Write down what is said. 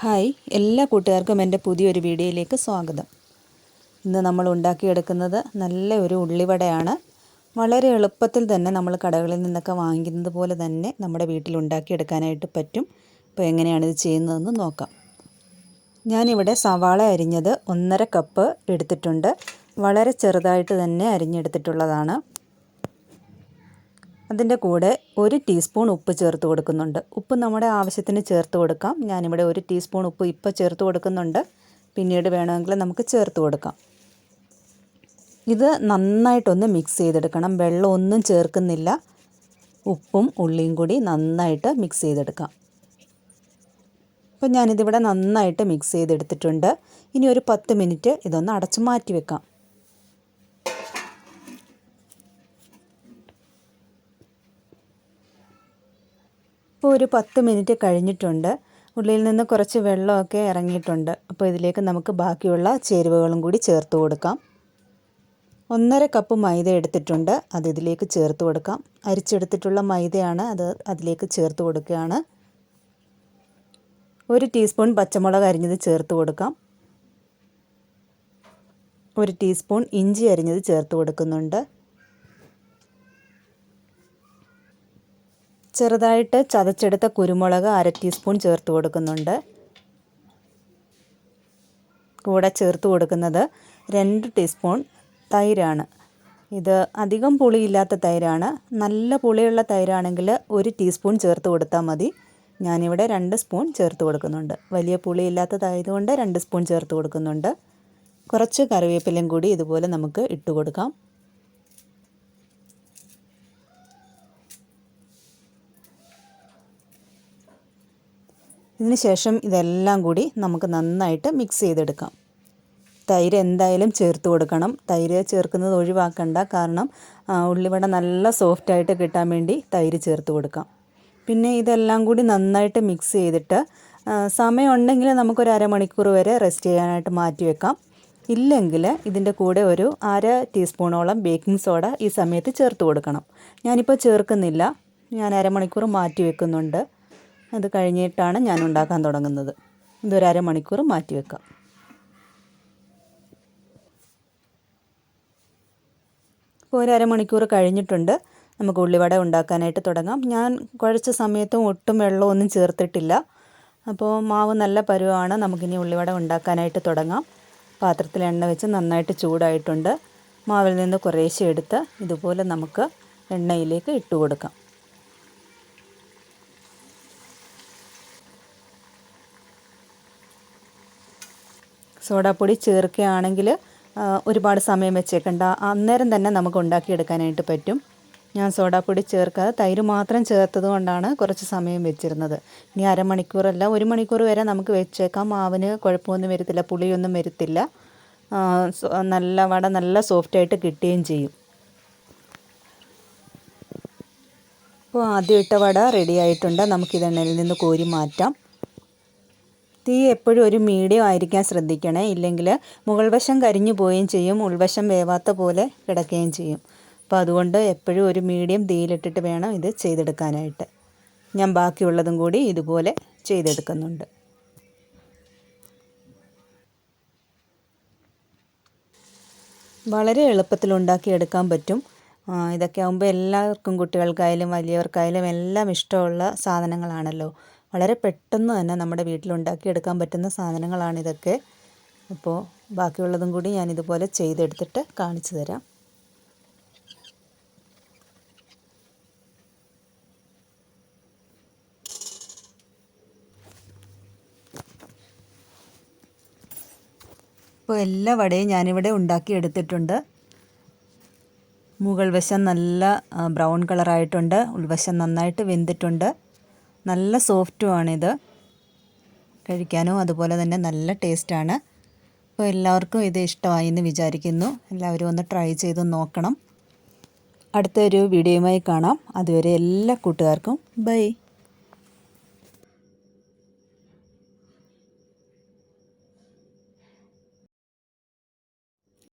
Hi എല്ലാ കൂട്ടുകാർക്കും എന്റെ പുതിയൊരു വീഡിയോയിലേക്ക് സ്വാഗതം. ഇന്ന് നമ്മൾ ഉണ്ടാക്കിയെടുക്കുന്നത് നല്ല ഒരു ഉള്ളിവടയാണ്. വളരെ എളുപ്പത്തിൽ തന്നെ നമ്മൾ കടകളിൽ നിന്നൊക്കെ വാങ്ങിക്കുന്നത് പോലെ തന്നെ നമ്മുടെ വീട്ടിൽ ഉണ്ടാക്കിയെടുക്കാനായിട്ട് പറ്റും. അപ്പോൾ എങ്ങനെയാണ് ഇത് ചെയ്യുന്നതെന്ന് നോക്കാം. ഞാനിവിടെ സവാള അരിഞ്ഞത് ഒന്നര കപ്പ് എടുത്തിട്ടുണ്ട്. വളരെ ചെറുതായിട്ട് തന്നെ അരിഞ്ഞെടുത്തിട്ടുള്ളതാണ്. അതിന്റെ കൂടെ ഒരു ടീസ്പൂൺ ഉപ്പ് ചേർത്ത് കൊടുക്കുന്നുണ്ട്. ഉപ്പ് നമ്മുടെ ആവശ്യത്തിന് ചേർത്ത് കൊടുക്കാം. ഞാനിവിടെ ഒരു ടീസ്പൂൺ ഉപ്പ് ഇപ്പോൾ ചേർത്ത് കൊടുക്കുന്നുണ്ട്. പിന്നീട് വേണമെങ്കിൽ നമുക്ക് ചേർത്ത് കൊടുക്കാം. ഇത് നന്നായിട്ടൊന്ന് മിക്സ് ചെയ്തെടുക്കണം. വെള്ളം ഒന്നും ചേർക്കുന്നില്ല. ഉപ്പും ഉള്ളിയും കൂടി നന്നായിട്ട് മിക്സ് ചെയ്തെടുക്കാം. അപ്പോൾ ഞാനിതിവിടെ നന്നായിട്ട് മിക്സ് ചെയ്തെടുത്തിട്ടുണ്ട്. ഇനി ഒരു പത്ത് മിനിറ്റ് ഇതൊന്ന് അടച്ചു മാറ്റി വെക്കാം. ഇപ്പോൾ ഒരു പത്ത് മിനിറ്റ് കഴിഞ്ഞിട്ടുണ്ട്. ഉള്ളിൽ നിന്ന് കുറച്ച് വെള്ളമൊക്കെ ഇറങ്ങിയിട്ടുണ്ട്. അപ്പോൾ ഇതിലേക്ക് നമുക്ക് ബാക്കിയുള്ള ചേരുവകളും കൂടി ചേർത്ത് കൊടുക്കാം. ഒന്നര കപ്പ് മൈദ എടുത്തിട്ടുണ്ട്. അത് ഇതിലേക്ക് ചേർത്ത് കൊടുക്കാം. അരിച്ചെടുത്തിട്ടുള്ള മൈദയാണ് അത് അതിലേക്ക് ചേർത്ത് കൊടുക്കുകയാണ്. ഒരു ടീസ്പൂൺ പച്ചമുളക് അരിഞ്ഞത് ചേർത്ത് കൊടുക്കാം. ഒരു ടീസ്പൂൺ ഇഞ്ചി അരിഞ്ഞത് ചേർത്ത് കൊടുക്കുന്നുണ്ട്. ചെറുതായിട്ട് ചതച്ചെടുത്ത കുരുമുളക് അര ടീസ്പൂൺ ചേർത്ത് കൊടുക്കുന്നുണ്ട്. കൂടെ ചേർത്ത് കൊടുക്കുന്നത് രണ്ട് ടീസ്പൂൺ തൈരാണ്. ഇത് അധികം പുളിയില്ലാത്ത തൈരാണ്. നല്ല പുളിയുള്ള തൈരാണെങ്കിൽ ഒരു ടീസ്പൂൺ ചേർത്ത് കൊടുത്താൽ മതി. ഞാനിവിടെ രണ്ട് സ്പൂൺ ചേർത്ത് കൊടുക്കുന്നുണ്ട്. വലിയ പുളിയില്ലാത്തതായതുകൊണ്ട് രണ്ട് സ്പൂൺ ചേർത്ത് കൊടുക്കുന്നുണ്ട്. കുറച്ച് കറിവേപ്പിലയും കൂടി ഇതുപോലെ നമുക്ക് ഇട്ട് കൊടുക്കാം. ഇതിന് ശേഷം ഇതെല്ലാം കൂടി നമുക്ക് നന്നായിട്ട് മിക്സ് ചെയ്തെടുക്കാം. തൈര് എന്തായാലും ചേർത്ത് കൊടുക്കണം. തൈര് ചേർക്കുന്നത് ഒഴിവാക്കണ്ട. കാരണം ഉള്ളിവട നല്ല സോഫ്റ്റായിട്ട് കിട്ടാൻ വേണ്ടി തൈര് ചേർത്ത് കൊടുക്കാം. പിന്നെ ഇതെല്ലാം കൂടി നന്നായിട്ട് മിക്സ് ചെയ്തിട്ട് സമയമുണ്ടെങ്കിൽ നമുക്കൊരു അരമണിക്കൂർ വരെ റെസ്റ്റ് ചെയ്യാനായിട്ട് മാറ്റി വെക്കാം. ഇല്ലെങ്കിൽ ഇതിന്റെ കൂടെ ഒരു അര ടീസ്പൂണോളം ബേക്കിംഗ് സോഡ ഈ സമയത്ത് ചേർത്ത് കൊടുക്കണം. ഞാനിപ്പോൾ ചേർക്കുന്നില്ല. ഞാൻ അരമണിക്കൂർ മാറ്റി വെക്കുന്നുണ്ട്. അത് കഴിഞ്ഞിട്ടാണ് ഞാൻ ഉണ്ടാക്കാൻ തുടങ്ങുന്നത്. ഇതൊരു മണിക്കൂർ മാറ്റി വെക്കാം. ഇപ്പോൾ ഒരു അരമണിക്കൂർ കഴിഞ്ഞിട്ടുണ്ട്. നമുക്ക് ഉള്ളിവട ഉണ്ടാക്കാനായിട്ട് തുടങ്ങാം. ഞാൻ കുഴച്ച സമയത്തും ഒട്ടും വെള്ളമൊന്നും ചേർത്തിട്ടില്ല. അപ്പോൾ മാവ് നല്ല പരുവാണ്. നമുക്കിനി ഉള്ളിവട ഉണ്ടാക്കാനായിട്ട് തുടങ്ങാം. പാത്രത്തിൽ എണ്ണ വെച്ച് നന്നായിട്ട് ചൂടായിട്ടുണ്ട്. മാവിൽ നിന്ന് കുറേശ്ശെ എടുത്ത് ഇതുപോലെ നമുക്ക് എണ്ണയിലേക്ക് ഇട്ട് കൊടുക്കാം. സോഡാപ്പൊടി ചേർക്കുകയാണെങ്കിൽ ഒരുപാട് സമയം വെച്ചേക്കണ്ട. അന്നേരം തന്നെ നമുക്ക് ഉണ്ടാക്കിയെടുക്കാനായിട്ട് പറ്റും. ഞാൻ സോഡാപ്പൊടി ചേർക്കാതെ തൈര് മാത്രം ചേർത്തത് കൊണ്ടാണ് കുറച്ച് സമയം വെച്ചിരുന്നത്. ഇനി അരമണിക്കൂറല്ല ഒരു മണിക്കൂർ വരെ നമുക്ക് വെച്ചേക്കാം. മാവിന് കുഴപ്പമൊന്നും വരത്തില്ല പുളിയൊന്നും വരത്തില്ല. നല്ല വട നല്ല സോഫ്റ്റായിട്ട് കിട്ടുകയും ചെയ്യും. അപ്പോൾ ആദ്യം ഇട്ട വട റെഡി ആയിട്ടുണ്ട്. നമുക്കിതെണ്ണയിൽ നിന്ന് കോരി മാറ്റാം. തീ എപ്പോഴും ഒരു മീഡിയം ആയിരിക്കാൻ ശ്രദ്ധിക്കണേ. ഇല്ലെങ്കിൽ മുകൾ വശം കരിഞ്ഞു പോവുകയും ചെയ്യും ഉൾവശം വേവാത്ത പോലെ കിടക്കുകയും ചെയ്യും. അപ്പോൾ അതുകൊണ്ട് എപ്പോഴും ഒരു മീഡിയം തീയിലിട്ടിട്ട് വേണം ഇത് ചെയ്തെടുക്കാനായിട്ട്. ഞാൻ ബാക്കിയുള്ളതും കൂടി ഇതുപോലെ ചെയ്തെടുക്കുന്നുണ്ട്. വളരെ എളുപ്പത്തിൽ ഉണ്ടാക്കിയെടുക്കാൻ പറ്റും. ഇതൊക്കെ ആകുമ്പോൾ എല്ലാവർക്കും കുട്ടികൾക്കായാലും വലിയവർക്കായാലും എല്ലാം ഇഷ്ടമുള്ള സാധനങ്ങളാണല്ലോ. വളരെ പെട്ടെന്ന് തന്നെ നമ്മുടെ വീട്ടിലുണ്ടാക്കിയെടുക്കാൻ പറ്റുന്ന സാധനങ്ങളാണ് ഇതൊക്കെ അപ്പോൾ ബാക്കിയുള്ളതും കൂടി ഞാൻ ഇതുപോലെ ചെയ്തെടുത്തിട്ട് കാണിച്ചു തരാം. ഇപ്പോൾ എല്ലാ വടയും ഞാനിവിടെ ഉണ്ടാക്കി എടുത്തിട്ടുണ്ട് മുകൾ വശം നല്ല ബ്രൗൺ കളറായിട്ടുണ്ട്. ഉൾവശം നന്നായിട്ട് വെന്തിട്ടുണ്ട്. നല്ല സോഫ്റ്റുമാണിത് കഴിക്കാനും അതുപോലെ തന്നെ നല്ല ടേസ്റ്റാണ്. അപ്പോൾ എല്ലാവർക്കും ഇത് ഇഷ്ടമായി എന്ന് വിചാരിക്കുന്നു. എല്ലാവരും ഒന്ന് ട്രൈ ചെയ്ത് നോക്കണം. അടുത്തൊരു വീഡിയോയുമായി കാണാം. അതുവരെ എല്ലാ കൂട്ടുകാർക്കും ബൈ.